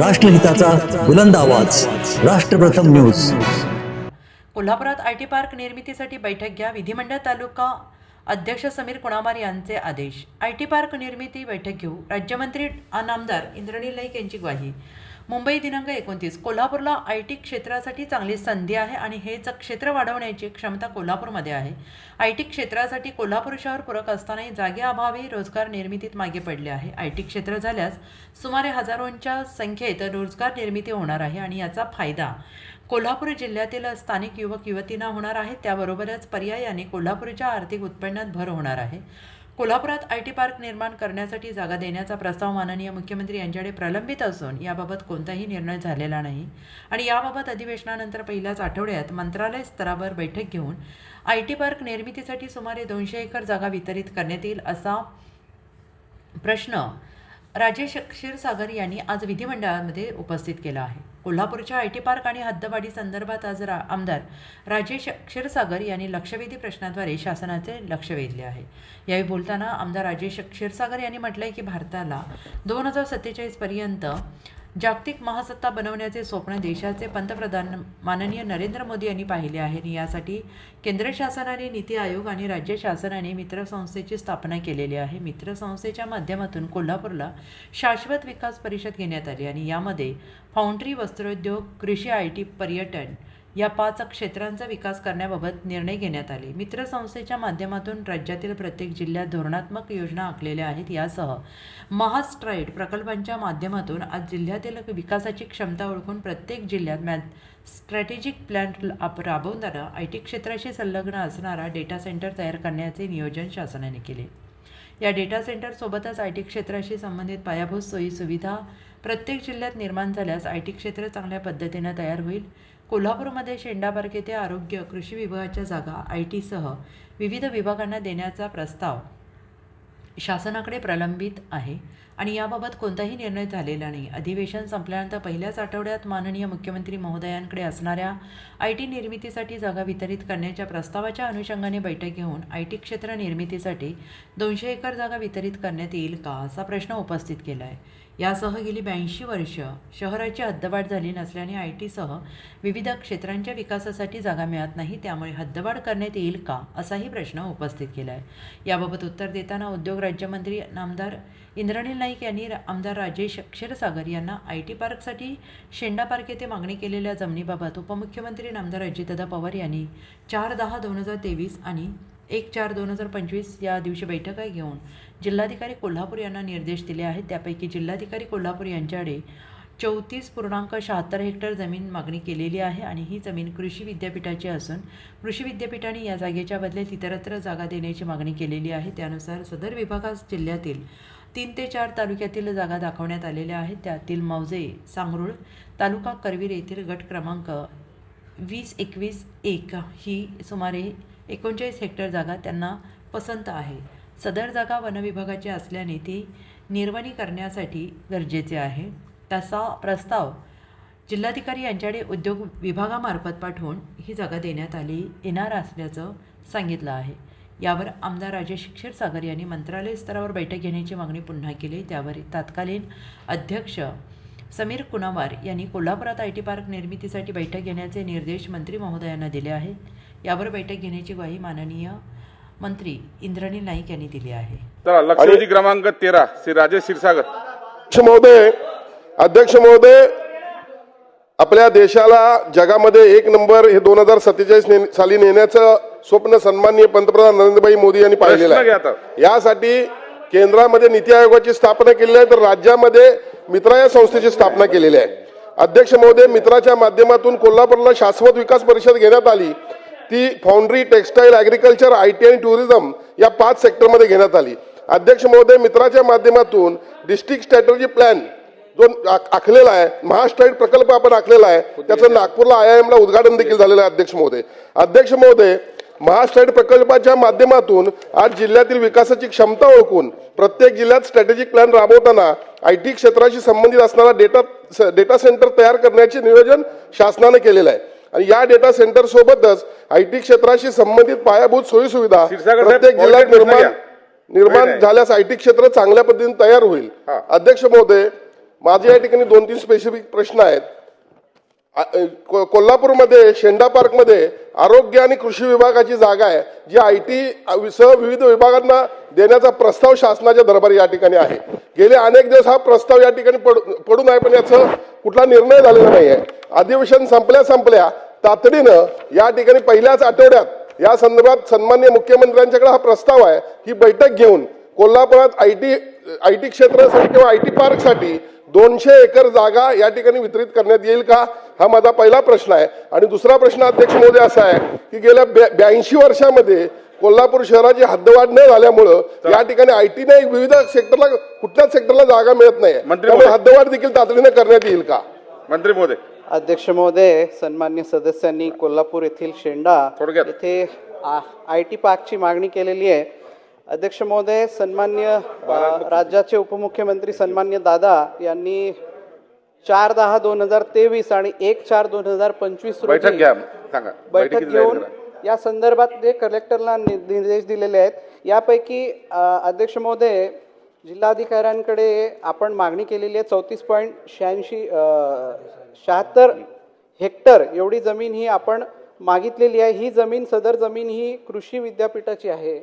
राष्ट्रहिताचा बुलंद आवाज. राष्ट्रप्रथम न्यूज. कोल्हापुरात आय टी पार्क निर्मितीसाठी बैठक घ्या विधिमंडळ तालुका अध्यक्ष समीर कुणावार यांचे आदेश. आय टी पार्क निर्मिती बैठक घेऊ. राज्यमंत्री आणि आमदार इंद्रनील नाईक यांची ग्वाही. मुंबई दिनांक एकोणतीस. कोल्हापूरला आय टी क्षेत्रासाठी चांगली संधी आहे आणि हेच क्षेत्र वाढवण्याची क्षमता कोल्हापूरमध्ये आहे. आय टी क्षेत्रासाठी कोल्हापूर शहर पूरक असतानाही जागेअभावी रोजगार निर्मितीत मागे पडले आहे. आय टी क्षेत्र झाल्यास सुमारे हजारोंच्या संख्येत रोजगार निर्मिती होणार आहे आणि याचा फायदा कोल्हापूर जिल्ह्यातील स्थानिक युवक युवतींना होणार आहे. त्याबरोबरच पर्यायाने कोल्हापूरच्या आर्थिक उत्पन्नात भर होणार आहे. कोल्हापुरात आय टी पार्क निर्माण करण्यासाठी जागा देण्याचा प्रस्ताव माननीय मुख्यमंत्री यांच्याकडे प्रलंबित असून याबाबत कोणताही निर्णय झालेला नाही. आणि याबाबत अधिवेशनानंतर पहिल्याच आठवड्यात मंत्रालय स्तरावर बैठक घेऊन आय टी पार्क निर्मितीसाठी सुमारे दोनशे एकर जागा वितरित करण्यात येईल असा प्रश्न राजेश क्षीरसागर यांनी आज विधिमंडळामध्ये उपस्थित केला आहे. कोल्हापूरच्या आय टी पार्क आणि हद्दवाढी संदर्भात आज रा आमदार राजेश क्षीरसागर यांनी लक्षवेधी प्रश्नाद्वारे शासनाचे लक्ष वेधले आहे. यावेळी बोलताना आमदार राजेश क्षीरसागर यांनी म्हटलंय की भारताला दोन हजार सत्तेचाळीसपर्यंत जागतिक महासत्ता बनवण्याचे स्वप्न देशाचे पंतप्रधान माननीय नरेंद्र मोदी यांनी पाहिले आहे आणि यासाठी केंद्र शासनाने नीती आयोग आणि राज्य शासनाने मित्र संस्थेची स्थापना केलेली आहे. मित्र संस्थेच्या माध्यमातून कोल्हापूरला शाश्वत विकास परिषद घेण्यात आली आणि यामध्ये फाउंड्री वस्त्रोद्योग कृषी आय टी पर्यटन या पाच क्षेत्रांचा विकास करण्याबाबत निर्णय घेण्यात आले. मित्रसंस्थेच्या माध्यमातून राज्यातील प्रत्येक जिल्ह्यात धोरणात्मक योजना आखलेल्या आहेत. यासह महास्ट्राईड प्रकल्पांच्या माध्यमातून आज जिल्ह्यातील विकासाची क्षमता ओळखून प्रत्येक जिल्ह्यात मॅ स्ट्रॅटेजिक प्लॅन राबवणारा आय टी क्षेत्राशी संलग्न असणारा डेटा सेंटर तयार करण्याचे नियोजन शासनाने केले. या डेटा सेंटरसोबतच आय टी क्षेत्राशी संबंधित पायाभूत सोयी सुविधा प्रत्येक जिल्ह्यात निर्माण झाल्यास आय टी क्षेत्र चांगल्या पद्धतीनं तयार होईल. कोल्हापूरमध्ये शेंडापार्क येथे आरोग्य कृषी विभागाच्या जागा आय टीसह विविध विभागांना देण्याचा प्रस्ताव शासनाकडे प्रलंबित आहे आणि याबाबत कोणताही निर्णय झालेला नाही. अधिवेशन संपल्यानंतर पहिल्याच आठवड्यात माननीय मुख्यमंत्री महोदयांकडे असणाऱ्या आय टी निर्मितीसाठी जागा वितरित करण्याच्या प्रस्तावाच्या अनुषंगाने बैठक घेऊन आय टी क्षेत्र निर्मितीसाठी दोनशे एकर जागा वितरित करण्यात येईल का असा प्रश्न उपस्थित केला आहे यासह गेली ब्याऐंशी वर्ष शहराची हद्दवाढ झाली नसल्याने आय टीसह विविध क्षेत्रांच्या विकासासाठी जागा मिळत नाही त्यामुळे हद्दवाढ करण्यात येईल का असाही प्रश्न उपस्थित केला आहे याबाबत उत्तर देताना उद्योग राज्यमंत्री आमदार इंद्रनील नाईक यांनी आमदार राजेश क्षीरसागर यांना आय टी पार्कसाठी शेंडा पार्क येथे मागणी केलेल्या जमिनीबाबत उपमुख्यमंत्री आमदार अजितदादा पवार यांनी चार दहा दोन हजार तेवीस आणि एक चार दोन हजार पंचवीस या दिवशी बैठका घेऊन. जिल्हाधिकारी कोल्हापूर यांना निर्देश दिले आहेत. त्यापैकी जिल्हाधिकारी कोल्हापूर यांच्याकडे चौतीस पूर्णांक शहात्तर हेक्टर जमीन मागणी केलेली आहे आणि ही जमीन कृषी विद्यापीठाची असून कृषी विद्यापीठाने या जागेच्या बदल्यात इतरत्र जागा देण्याची मागणी केलेली आहे. त्यानुसार सदर विभागास जिल्ह्यातील तीन ते चार तालुक्यातील जागा दाखवण्यात आलेल्या आहेत. त्यातील मौजे सांगरुळ तालुका करवीर येथील गट क्रमांक वीस एकवीस एक ही सुमारे एकोणचाळीस हेक्टर जागा त्यांना पसंत आहे. सदर जागा वनविभागाची असल्याने ती निर्वणी करण्यासाठी गरजेचे आहे. तसा प्रस्ताव जिल्हाधिकारी यांच्याकडे उद्योग विभागामार्फत पाठवून ही जागा देण्यात आली येणार असल्याचं सांगितलं आहे. यावर आमदार राजेश क्षीरसागर यांनी मंत्रालय स्तरावर बैठक घेण्याची मागणी पुन्हा केली. त्यावर तत्कालीन अध्यक्ष समीर कुणावार यांनी कोल्हापुरात आय टी पार्क निर्मितीसाठी बैठक घेण्याचे निर्देश मंत्री महोदयांना दिले आहेत. यावर बैठक घेण्याची ग्वाही माननीय मंत्री इंद्रनील नाईक यांनी दिली आहे. चला लक्षवेधी क्रमांक तेरा श्री राजेश क्षीरसागर. अध्यक्ष महोदय अध्यक्ष महोदय आपल्या देशाला जगामध्ये एक नंबर हे दोन हजार सत्तेचाळीस साली नेण्याचं स्वप्न सन्माननीय पंतप्रधान नरेंद्रभाई मोदी यांनी पाहिलेलं प्रश्न घ्या आहे. यासाठी केंद्रामध्ये नीती आयोगाची स्थापना केलेली आहे तर राज्यामध्ये मित्रा या संस्थेची स्थापना केलेली आहे. अध्यक्ष महोदय मित्राच्या माध्यमातून कोल्हापूरला शाश्वत विकास परिषद घेण्यात आली. ती foundry textile agriculture I T आणि टुरिझम या पाच सेक्टरमध्ये घेण्यात आली. अध्यक्ष महोदय मित्राच्या माध्यमातून डिस्ट्रिक्ट स्ट्रॅटेजी प्लॅन जो आख- आखलेला आहे महास्ट्राईड प्रकल्प आपण आखलेला आहे त्याचं नागपूरला आय आय ला उद्घाटन देखील झालेलं आहे अध्यक्ष महोदय. अध्यक्ष महोदय महास्ट्राईड प्रकल्पाच्या माध्यमातून आज जिल्ह्यातील विकासाची क्षमता ओळखून प्रत्येक जिल्ह्यात स्ट्रॅटेजिक प्लॅन राबवताना आय टी क्षेत्राशी संबंधित असणारा डेटा डेटा सेंटर तयार करण्याचे नियोजन शासनाने केलेलं आहे. आणि या डेटा सेंटर सोबतच आय टी क्षेत्राशी संबंधित पायाभूत सोयी सुविधा क्षीरसागर साहेब, प्रत्येक जिल्ह्यात निर्माण. निर्माण. झाल्यास आय टी क्षेत्र चांगल्या पद्धतीने तयार होईल. अध्यक्ष महोदय माझे या ठिकाणी दोन तीन स्पेसिफिक प्रश्न आहेत कोल्हापूरमध्ये शेंडा पार्कमध्ये आरोग्य आणि कृषी विभागाची जागा आहे जी आय टी सह विविध विभागांना देण्याचा प्रस्ताव शासनाच्या दरबारी या ठिकाणी आहे गेले अनेक दिवस हा प्रस्ताव या ठिकाणी पडू पडून आहे पण याचा कुठला निर्णय झालेला नाही आहे अधिवेशन संपल्या संपल्या तातडीनं या ठिकाणी पहिल्याच आठवड्यात या संदर्भात सन्मान्य मुख्यमंत्र्यांच्याकडे हा प्रस्ताव आहे. ही बैठक घेऊन कोल्हापुरात आय टी आय टी क्षेत्रासाठी किंवा आय टी पार्कसाठी दोनशे एकर जागा या ठिकाणी वितरित करण्यात येईल का? हा माझा पहिला प्रश्न आहे. आणि दुसरा प्रश्न अध्यक्ष महोदय असा आहे की गेल्या ब्याऐंशी वर्षामध्ये कोल्हापूर शहराची हद्दवाढ न झाल्यामुळं या ठिकाणी आय टी नाही विविध सेक्टरला कुठल्याच सेक्टरला जागा मिळत नाही. हद्दवाढ देखील तातडीने करण्यात येईल का? मंत्री महोदय अध्यक्ष महोदय सन्मान्य सदस्यांनी कोल्हापूर येथील शेंडा. येथे आय टी पार्कची मागणी केलेली आहे अध्यक्ष महोदय सन्मान्य राज्याचे उपमुख्यमंत्री सन्मान्य दादा यांनी चार दहा दोन हजार तेवीस आणि एक चार दोन हजार पंचवीस बैठक घ्या सांगा बैठक घेऊन. या संदर्भात जे कलेक्टरला निर्देश दिलेले आहेत यापैकी अध्यक्ष महोदय जिल्हाधिकाऱ्यांकडे आपण मागणी केलेली आहे चौतीस पॉईंट शहाऐंशी शहात्तर हेक्टर एवढी जमीन ही आपण मागितलेली आहे. ही जमीन सदर जमीन ही कृषी विद्यापीठाची आहे.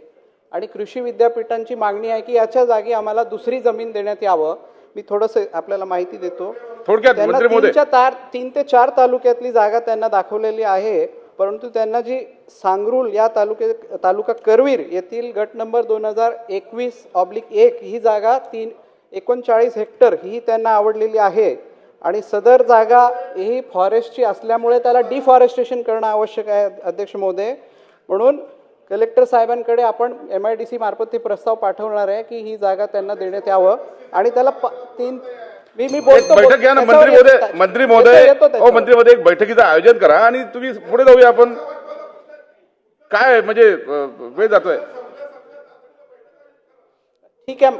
आणि कृषी विद्यापीठांची मागणी आहे की याच्या जागी आम्हाला दुसरी जमीन देण्यात यावं. मी थोडंसं आपल्याला माहिती देतो. थोडक्यात त्यांना मंत्री महोदय. तीनच्या तार तीन ते चार तालुक्यातली जागा त्यांना दाखवलेली आहे. परंतु त्यांना जी सांगरुल या तालुक्या तालुका करवीर येथील गट नंबर दोन हजार एकवीस ऑब्लिक एक ही जागा तीन एकोणचाळीस हेक्टर ही त्यांना आवडलेली आहे. आणि सदर जागा ही फॉरेस्टची असल्यामुळे त्याला डिफॉरेस्टेशन करणं आवश्यक आहे अध्यक्ष महोदय. म्हणून कलेक्टर साहेबांकडे आपण एम आय डी सी मार्फत ते प्रस्ताव पाठवणार आहे की ही जागा त्यांना देण्यात यावं. आणि त्याला तीन मी मी बोलतो बैठक घ्या ना मंत्री महोदय येतो- मंत्री महोदय. हो. मंत्री महोदय एक बैठकीचं आयोजन करा आणि तुम्ही पुढे जाऊया आपण. काय म्हणजे वेळ जातोय. ठीक आहे